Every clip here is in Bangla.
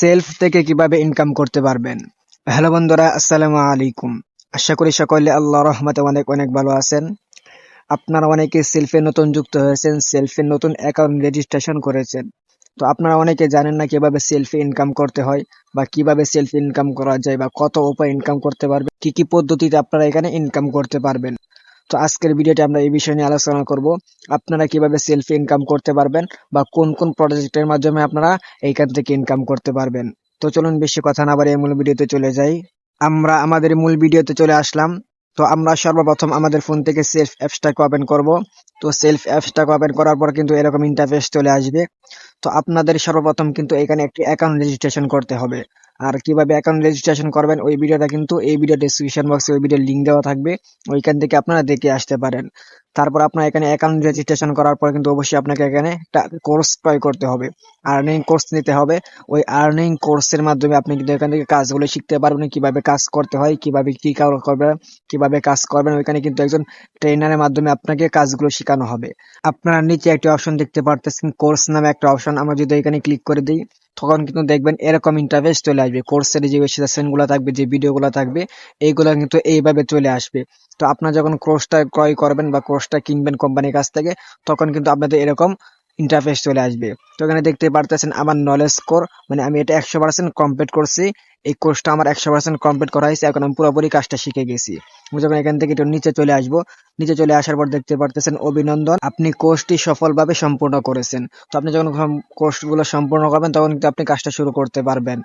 সেলফ থেকে কীভাবে ইনকাম করতে পারবেন? হ্যালো বন্ধুরা, আসসালামু আলাইকুম। আশা করি সকলে আল্লাহ রহমতে অনেক অনেক ভালো আছেন। আপনারা অনেকে সেলফে নতুন যুক্ত হয়েছেন সেলফে নতুন অ্যাকাউন্ট রেজিস্ট্রেশন করেছেন। তো আপনারা অনেকে জানেন না কীভাবে সেলফি ইনকাম করতে হয় বা কীভাবে সেলফি ইনকাম করা যায় বা কত উপায় ইনকাম করতে পারবে কি কি পদ্ধতিতে আপনারা এখানে ইনকাম করতে পারবেন। তো আজকের ভিডিওতে আমরা এই বিষয় নিয়ে আলোচনা করব। আপনারা কীভাবে সেলফ ইনকাম করতে পারবেন বা কোন কোন প্রজেক্টের মাধ্যমে আপনারা এইখান থেকে ইনকাম করতে পারবেন। তো চলুন বেশি কথা না বাড়িয়ে মূল ভিডিওতে চলে যাই। আমরা আমাদের মূল ভিডিওতে চলে আসলাম। তো আমরা সর্বপ্রথম আমাদের ফোন থেকে সেলফ অ্যাপসটাকে ওপেন করব। তো সেলফ অ্যাপসটাকে ওপেন করার পর কিন্তু এরকম ইন্টারফেস চলে আসবে। তো আপনাদের সর্বপ্রথম কিন্তু এখানে একটি অ্যাকাউন্ট রেজিস্ট্রেশন করতে হবে। আর কীভাবে অ্যাকাউন্ট রেজিস্ট্রেশন করবেন, ওই ভিডিওটা কিন্তু এই ভিডিও ডিসক্রিপশন বক্সে ওই ভিডিওর লিঙ্ক দেওয়া থাকবে। ওইখান থেকে আপনারা দেখে আসতে পারেন। তারপর আপনার এখানে অ্যাকাউন্ট রেজিস্ট্রেশন করার পর কিন্তু অবশ্যই আপনাকে এখানে একটা কোর্স ক্রয় করতে হবে। আর্নিং কোর্স নিতে হবে। ওই আর্নিং কোর্সের মাধ্যমে আপনি কিন্তু এখান থেকে কাজগুলো শিখতে পারবেন, কীভাবে কাজ করতে হয়, কীভাবে কি করবেন, কীভাবে কাজ করবেন। ওইখানে কিন্তু একজন ট্রেনারের মাধ্যমে আপনাকে কাজগুলো শেখানো হবে। আপনারা নিচে একটি অপশন দেখতে পারতেছেন কোর্স নামে একটা অপশন আমরা যদি এখানে ক্লিক করে দিই, তখন কিন্তু দেখবেন এরকম ইন্টারফেস চলে আসবে। কোর্সের যে সেশনগুলো থাকবে, যে ভিডিও গুলো থাকবে এইগুলো কিন্তু এইভাবে চলে আসবে। তো আপনার যখন কোর্সটা ক্রয় করবেন বা কোর্সটা কিনবেন কোম্পানির কাছ থেকে, তখন কিন্তু আপনাদের এরকম ইন্টারফেস চলে আসবে। তো এখানে দেখতে পারতেছেন আমার নলেজ স্কোর মানে আমি এটা একশো পার্সেন্ট কমপ্লিট করছি। এই কোর্সটা আমার একশো পার্সেন্ট কমপ্লিট করা হয়েছে, এখন আমি পুরোপুরি কাজটা শিখে গেছি। যখন এখান থেকে একটু নিচে চলে আসব, নিচে চলে আসার পর দেখতে পারতেছেন অভিনন্দন, আপনি কোর্সটি সফলভাবে সম্পূর্ণ করেছেন। তো আপনি যখন কোর্সগুলো সম্পূর্ণ করবেন, তখন কিন্তু আপনি কাজটা শুরু করতে পারবেন।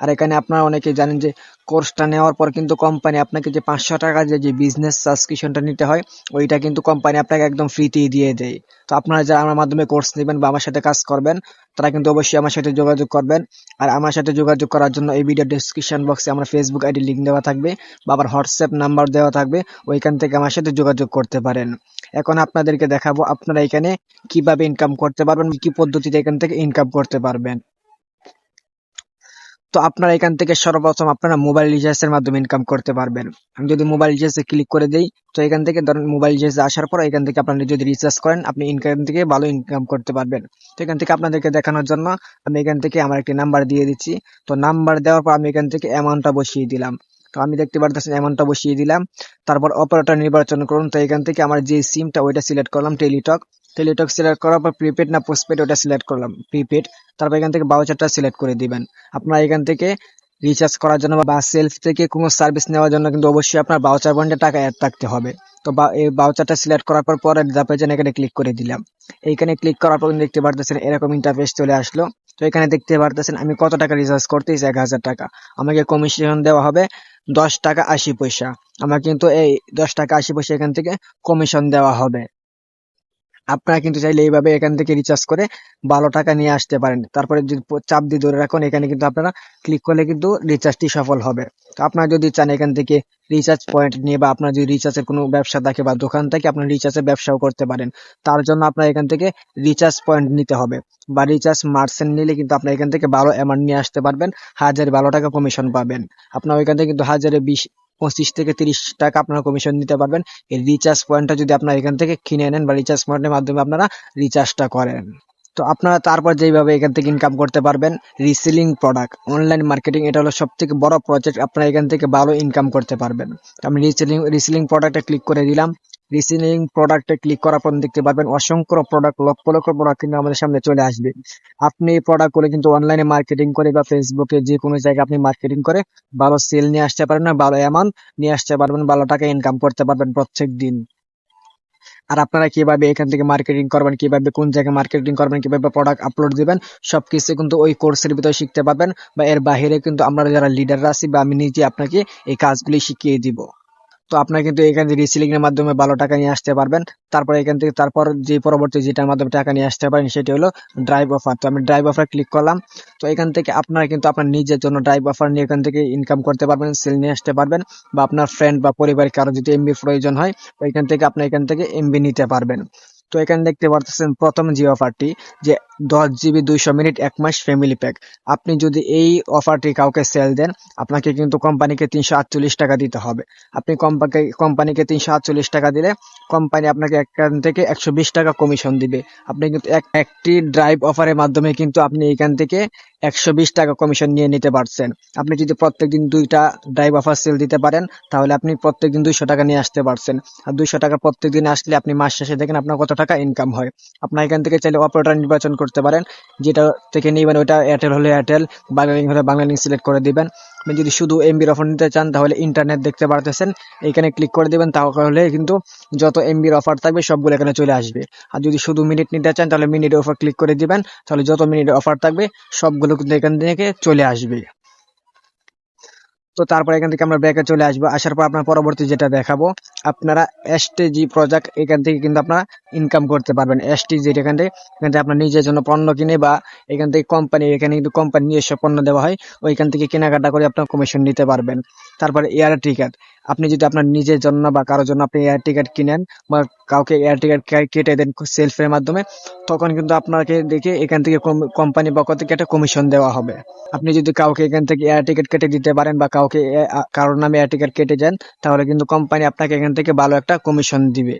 আর এখানে আপনারা অনেকেই জানেন যে, কোর্সটা নেওয়ার পর কিন্তু কোম্পানি আপনাকে যে পাঁচশো টাকা যে যে বিজনেস সাবস্ক্রিপশনটা নিতে হয়, ওইটা কিন্তু কোম্পানি আপনাকে একদম ফ্রিতেই দিয়ে দেয়। তো আপনারা যারা আমার মাধ্যমে কোর্স নেবেন বা আমার সাথে কাজ করবেন, তারা কিন্তু অবশ্যই আমার সাথে যোগাযোগ করবেন। আর আমার সাথে যোগাযোগ করার জন্য এই ভিডিও ডিসক্রিপশন বক্সে আমার ফেসবুক আইডি লিঙ্ক দেওয়া থাকবে বা আমার হোয়াটসঅ্যাপ নাম্বার দেওয়া থাকবে, ওইখান থেকে আমার সাথে যোগাযোগ করতে পারেন। এখন আপনাদেরকে দেখাবো আপনারা এখানে কীভাবে ইনকাম করতে পারবেন, কি পদ্ধতিতে এখান থেকে ইনকাম করতে পারবেন। তো আপনারা এখান থেকে সর্বপ্রথম আপনারা মোবাইল রিচার্জের মাধ্যমে ইনকাম করতে পারবেন। আমি যদি মোবাইল রিচার্জে ক্লিক করে দিই, তো এখান থেকে ধরেন মোবাইল রিচার্জ আসার পর এখান থেকে আপনারা যদি রিচার্জ করেন, আপনি ইনকাম থেকে ভালো ইনকাম করতে পারবেন। তো এখান থেকে আপনাদেরকে দেখানোর জন্য আমি এখান থেকে আমার একটি নাম্বার দিয়ে দিচ্ছি। তো নাম্বার দেওয়ার পর আমি এখান থেকে অ্যামাউন্টটা বসিয়ে দিলাম। তো আমি দেখতে পারতেছেন অ্যামাউন্টটা বসিয়ে দিলাম। তারপর অপারেটর নির্বাচন করুন। তো এখান থেকে আমার যে সিমটা, ওইটা সিলেক্ট করলাম টেলিটক টেলিটক সিলেক্ট করার পর প্রিপেড না পোস্টপেড ওটা সিলেক্ট করলাম প্রিপেড তারপর এখান থেকে বাউচারটা সিলেক্ট করে দিবেন। আপনারা এখান থেকে রিচার্জ করার জন্য বা সেলফ থেকে কোনো সার্ভিস নেওয়ার জন্য কিন্তু অবশ্যই আপনার বাউচার বন্ডে টাকা অ্যাড থাকতে হবে। তো এই বাউচারটা সিলেক্ট করার পর পরে ধাপে যেন এখানে ক্লিক করে দিলাম। এইখানে ক্লিক করার পর দেখতে পারতেছেন এরকম ইন্টারফেস চলে আসলো। তো এখানে দেখতে পারতেছেন, আমি কত টাকা রিচার্জ করতেছি? এক হাজার টাকা। আমাকে কমিশন দেওয়া হবে দশ টাকা আশি পয়সা। আমার কিন্তু এই দশ টাকা আশি পয়সা এখান থেকে কমিশন দেওয়া হবে। আপনারা কিন্তু চাইলে এইভাবে এখান থেকে রিচার্জ করে ভালো টাকা নিয়ে আসতে পারেন। তারপরে যদি চাপ দিয়ে ধরে রাখুন, এখানে কিন্তু আপনারা ক্লিক করলে কিন্তু রিচার্জটি সফল হবে। তো আপনারা যদি চান এখান থেকে রিচার্জ পয়েন্ট নিয়ে বা আপনার যদি রিচার্জের কোনো ব্যবসা থাকে বা দোকান থাকে, আপনার রিচার্জের ব্যবসাও করতে পারেন। তার জন্য আপনার এখান থেকে রিচার্জ পয়েন্ট নিতে হবে বা রিচার্জ মার্সেন্ট নিলে কিন্তু আপনার এখান থেকে ভালো অ্যামাউন্ট নিয়ে আসতে পারবেন, হাজারে ভালো টাকা কমিশন পাবেন। আপনার ওইখান থেকে কিন্তু হাজারে বিশ পঁচিশ থেকে তিরিশ টাকা আপনারা কমিশন দিতে পারবেন। এই রিচার্জ পয়েন্টটা যদি আপনারা এখান থেকে কিনে নেন বা রিচার্জ পয়েন্টের মাধ্যমে আপনারা রিচার্জটা করেন। তো আপনারা তারপর যেভাবে এখান থেকে ইনকাম করতে পারবেন রিসেলিং প্রোডাক্ট অনলাইন মার্কেটিং এটা হলো সব থেকে বড় প্রজেক্ট আপনারা এখান থেকে ভালো ইনকাম করতে পারবেন। আমি রিসেলিং রিসেলিং প্রোডাক্টে ক্লিক করে দিলাম। রিসেলিং প্রোডাক্টে ক্লিক করার পর দেখতে পারবেন অসংখ্য প্রোডাক্ট লক্ষ লক্ষ প্রোডাক্ট কিন্তু আমাদের সামনে চলে আসবে। আপনি এই প্রোডাক্ট করে কিন্তু অনলাইনে মার্কেটিং করে বা ফেসবুকে যে কোনো জায়গায় আপনি মার্কেটিং করে ভালো সেল নিয়ে আসতে পারবেন ভালো অ্যামাউন্ট নিয়ে আসতে পারবেন, ভালো টাকা ইনকাম করতে পারবেন প্রত্যেক দিন। আর আপনারা কীভাবে এখান থেকে মার্কেটিং করবেন, কীভাবে কোন জায়গায় মার্কেটিং করবেন, কীভাবে প্রোডাক্ট আপলোড দিবেন, সবকিছু কিন্তু ওই কোর্সের ভিতরে শিখতে পারবেন বা এর বাইরে কিন্তু আমরা যারা লিডাররা আছি বা আমি নিজে আপনাকে এই কাজগুলি শিখিয়ে দিব। তো আপনারা কিন্তু এখান থেকে রিসেলিং এর মাধ্যমে ভালো টাকা নিয়ে আসতে পারবেন। তারপর এখান থেকে তারপর যে পরবর্তী যেটার মাধ্যমে টাকা নিয়ে আসতে পারেন, সেটি হলো ড্রাইভ অফার তো আমি ড্রাইভ অফার ক্লিক করলাম। তো এখান থেকে আপনারা কিন্তু আপনার নিজের জন্য ড্রাইভ অফার নিয়ে এখান থেকে ইনকাম করতে পারবেন সেল নিয়ে আসতে পারবেন বা আপনার ফ্রেন্ড বা পরিবারের কারও যদি এমবি প্রয়োজন হয়, তো এখান থেকে আপনি এখান থেকে এমবি নিতে পারবেন। তো এখানে দেখতে পারতেছেন প্রথম যে অফারটি যে দশ জিবি দুইশো মিনিট, এক মাস ফ্যামিলি প্যাক আপনি যদি এই অফারটি কাউকে সেল দেন, আপনাকে কিন্তু কোম্পানিকে তিনশো আটচল্লিশ টাকা দিতে হবে। আপনি কোম্পানিকে কোম্পানিকে তিনশো আটচল্লিশ টাকা দিলে কোম্পানি আপনাকে এখান থেকে একশো বিশ টাকা কমিশন দিবে। আপনি কিন্তু এক, একটি ড্রাইভ অফারের মাধ্যমে কিন্তু আপনি এখান থেকে একশো বিশ টাকা কমিশন নিয়ে নিতে পারছেন। আপনি যদি প্রত্যেকদিন দুইটা ড্রাইভ অফার সেল দিতে পারেন, তাহলে আপনি প্রত্যেকদিন দুইশো টাকা নিয়ে আসতে পারছেন। আর দুইশো টাকা প্রত্যেকদিন আসলে আপনি মাস শেষে দেখেন আপনার কত টাকা ইনকাম হয়। আপনার এখান থেকে চাইলে অপারেটর নির্বাচন করতে পারেন, যেটা থেকে নেবেন ওটা এয়ারটেল হলে এয়ারটেল বাংলা লিঙ্ক হলে বাংলালিংক সিলেক্ট করে দিবেন। আপনি যদি শুধু এমবির অফার নিতে চান, তাহলে ইন্টারনেট দেখতে পারতেছেন, এখানে ক্লিক করে দেবেন, তাহলে কিন্তু যত এমবির অফার থাকবে, সবগুলো এখানে চলে আসবে। আর যদি শুধু মিনিট নিতে চান, তাহলে মিনিট অফার ক্লিক করে দিবেন, তাহলে যত মিনিট অফার থাকবে, সবগুলো কিন্তু এখান থেকে চলে আসবে। তো তারপর এখান থেকে আমরা ব্যাকে চলে আসব। আসার পর আপনার পরবর্তী যেটা দেখাবো, আপনারা এসটিজি প্রজেক্ট এখান থেকে কিন্তু আপনারা ইনকাম করতে পারবেন। এসটিজি এখান থেকে এখান থেকে আপনার নিজের জন্য পণ্য কিনে বা এখান থেকে কোম্পানি এখানে কিন্তু কোম্পানি নিজস্ব পণ্য দেওয়া হয়, ওইখান থেকে কেনাকাটা করে আপনার কমিশন নিতে পারবেন। তারপরে এয়ার টিকেট আপনি যদি আপনার নিজের জন্য বা কারোর জন্য আপনি এয়ার টিকিট কিনেন বা কাউকে এয়ার টিকিট কেটে দেন সেলফের মাধ্যমে, তখন কিন্তু আপনাকে দেখে এখান থেকে কোম্পানি পক্ষ থেকে একটা কমিশন দেওয়া হবে। আপনি যদি কাউকে এখান থেকে এয়ার টিকিট কেটে দিতে পারেন বা কাউকে কারোর নামে এয়ার টিকিট কেটে যান তাহলে কিন্তু কোম্পানি আপনাকে এখান থেকে ভালো একটা কমিশন দিবে।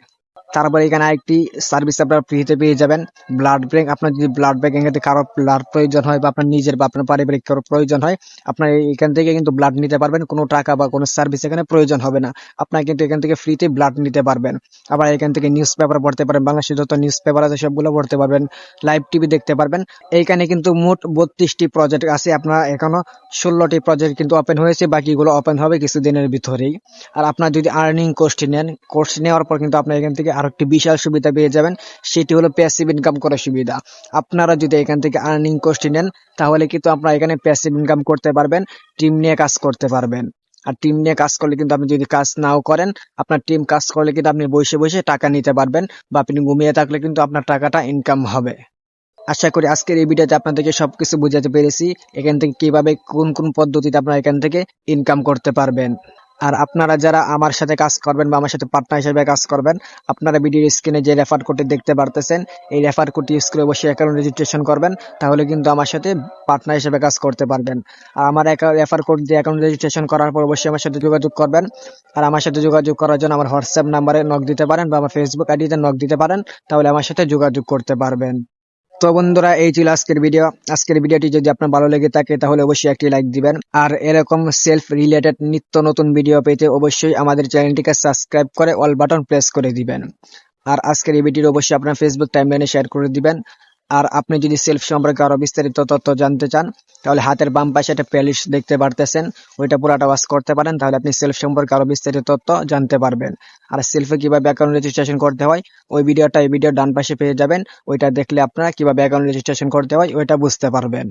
তারপরে এখানে আরেকটি সার্ভিস আপনারা ফ্রিতে পেয়ে যাবেন। ব্লাড ব্যাংক আপনার যদি ব্লাড ব্যাংক এখান থেকে কারও ব্লাড প্রয়োজন হয় বা আপনার নিজের বা আপনার পারিবারিক কারও প্রয়োজন হয়, আপনার এখান থেকে কিন্তু ব্লাড নিতে পারবেন। কোনো টাকা বা কোনো সার্ভিস এখানে প্রয়োজন হবে না। আপনার কিন্তু এখান থেকে ফ্রিতে ব্লাড নিতে পারবেন। আবার এখান থেকে নিউজ পেপার পড়তে পারেন বাংলাদেশের যত নিউজ পেপার আছে সবগুলো পড়তে পারবেন। লাইভ টিভি দেখতে পারবেন। এইখানে কিন্তু মোট বত্রিশটি প্রজেক্ট আছে। আপনার এখনও ষোলোটি প্রজেক্ট কিন্তু ওপেন হয়েছে। বাকিগুলো ওপেন হবে কিছুদিনের ভিতরেই। আর আপনার যদি আর্নিং কোর্সটি নেন কোর্স নেওয়ার পর কিন্তু আপনার এখান থেকে আরও একটি বিশাল সুবিধা পেয়ে যাবেন, সেটি হলো প্যাসিভ ইনকাম করার সুবিধা। আপনারা যদি এখান থেকে আর্নিং কোর্সটি নেন, তাহলে কিন্তু আপনারা এখানে প্যাসিভ ইনকাম করতে পারবেন টিম নিয়ে কাজ করতে পারবেন। আর টিম নিয়ে কাজ করলে কিন্তু আপনি যদি কাজ নাও করেন, আপনার টিম কাজ করলে কিন্তু আপনি বসে বসে টাকা নিতে পারবেন বা আপনি ঘুমিয়ে থাকলে কিন্তু আপনার টাকাটা ইনকাম হবে। আশা করি আজকের এই ভিডিওতে আপনাদেরকে সবকিছু বুঝাতে পেরেছি, এখান থেকে কীভাবে কোন কোন পদ্ধতিতে আপনারা এখান থেকে ইনকাম করতে পারবেন। আর আপনারা যারা আমার সাথে কাজ করবেন বা আমার সাথে পার্টনার হিসেবে কাজ করবেন, আপনারা ভিডিওর স্ক্রিনে যে রেফার কোডটি দেখতে পারতেছেন, এই রেফার কোডটি ইউজ করে বসে অ্যাকাউন্ট রেজিস্ট্রেশন করবেন, তাহলে কিন্তু আমার সাথে পার্টনার হিসেবে কাজ করতে পারবেন। আর আমার রেফার কোড দিয়ে অ্যাকাউন্ট রেজিস্ট্রেশন করার পর অবশ্যই আমার সাথে যোগাযোগ করবেন। আর আমার সাথে যোগাযোগ করার জন্য আমার হোয়াটসঅ্যাপ নাম্বারে নক দিতে পারেন বা আমার ফেসবুক আইডিতে নক দিতে পারেন, তাহলে আমার সাথে যোগাযোগ করতে পারবেন। তো বন্ধুরা, এই ছিল আজকের ভিডিও আজকের ভিডিওটি যদি আপনার ভালো লেগে থাকে, তাহলে অবশ্যই একটি লাইক দিবেন। আর এরকম সেলফ রিলেটেড নিত্য নতুন ভিডিও পেতে অবশ্যই আমাদের চ্যানেলটিকে সাবস্ক্রাইব করে অল বাটন প্রেস করে দিবেন। আর আজকের এই ভিডিওটি অবশ্যই আপনার ফেসবুক টাইমলাইনে শেয়ার করে দিবেন। আর আপনি যদি সেলফ সম্পর্কে আরও বিস্তারিত তথ্য জানতে চান, তাহলে হাতের বাম পাশে একটা প্লেলিস্ট দেখতে পারতেছেন। ওইটা পুরাটা ওয়াচ করতে পারেন, তাহলে আপনি সেলফ সম্পর্কে আরও বিস্তারিত তথ্য জানতে পারবেন। আর সেলফে কীভাবে অ্যাকাউন্ট রেজিস্ট্রেশন করতে হয়, ওই ভিডিওটা এই ভিডিওর ডান পাশে পেয়ে যাবেন। ওইটা দেখলে আপনারা কীভাবে অ্যাকাউন্ট রেজিস্ট্রেশন করতে হয়, ওইটা বুঝতে পারবেন।